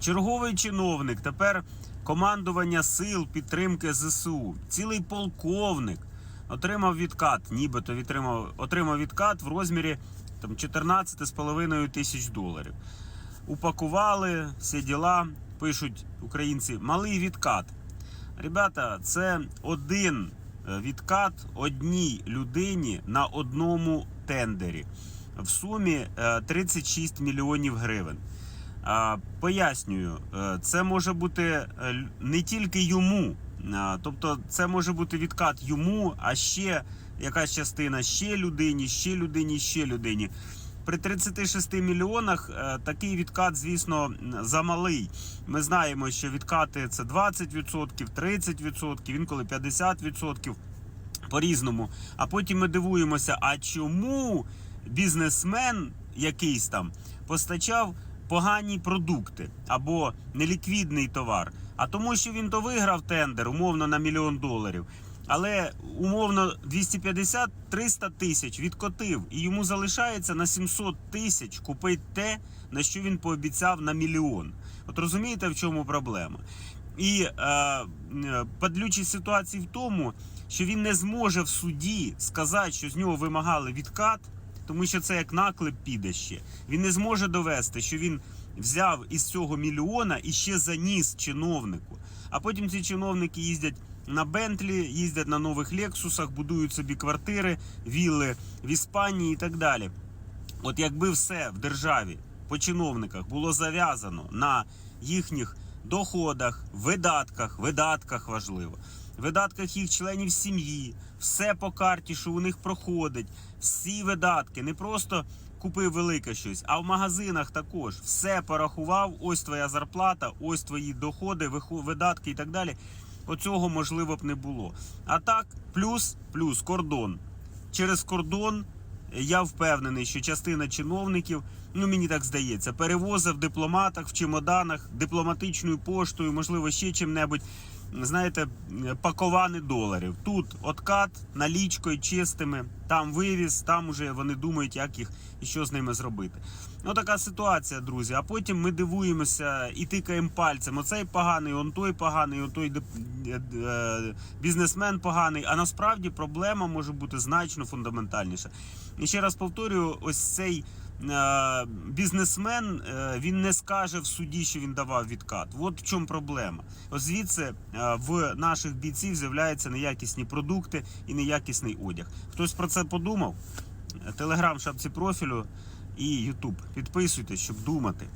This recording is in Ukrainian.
Черговий чиновник, тепер командування сил підтримки ЗСУ. Цілий полковник отримав відкат, нібито відтримав, отримав відкат в розмірі там 14,5 тисяч доларів. Упакували всі діла, пишуть українці, малий відкат. Ребята, це один е, відкат одній людині на одному тендері в сумі е, 36 мільйонів гривень. Пояснюю, е, це може бути е, не тільки йому, тобто це може бути відкат йому, а ще якась частина ще людині, ще людині, ще людині. При 36 мільйонах е, такий відкат, звісно, замалий. Ми знаємо, що відкати це 20%, 30%, інколи 50% по-різному. А потім ми дивуємося, а чому бізнесмен якийсь там постачав погані продукти або неліквідний товар? А тому, що він то виграв тендер, умовно на мільйон доларів. Але умовно 250-300 тисяч відкотив, і йому залишається на 700 тисяч купити те, на що він пообіцяв на мільйон. От розумієте, в чому проблема? І е, е, падлючість ситуації в тому, що він не зможе в суді сказати, що з нього вимагали відкат, тому що це як наклеп піде ще. Він не зможе довести, що він взяв із цього мільйона і ще заніс чиновнику. А потім ці чиновники їздять на Бентлі, їздять на нових Лексусах, будують собі квартири, вілли в Іспанії і так далі. От якби все в державі по чиновниках було зав'язано на їхніх доходах, видатках, видатках важливо, видатках їх членів сім'ї, все по карті, що у них проходить, всі видатки, не просто купив велике щось, а в магазинах також все порахував. Ось твоя зарплата, ось твої доходи, видатки і так далі. Оцього можливо б не було. А так, плюс, плюс кордон. Через кордон я впевнений, що частина чиновників, ну мені так здається, перевозив в дипломатах, в чемоданах, дипломатичною поштою, можливо, ще чим-небудь, знаєте, паковани доларів. Тут откат налічкою чистими, там вивіз, там уже вони думають, як їх і що з ними зробити. Ну така ситуація, друзі. А потім ми дивуємося і тикаємо пальцем. Оцей поганий, он той поганий, он той е, е, бізнесмен поганий. А насправді проблема може бути значно фундаментальніша. І ще раз повторюю, ось цей бізнесмен е, він не скаже в суді, що він давав відкат. От в чому проблема. Ось звідси е, в наших бійців з'являються неякісні продукти і неякісний одяг. Хтось про це подумав? Телеграм в шапці профілю і Ютуб. Підписуйтесь, щоб думати.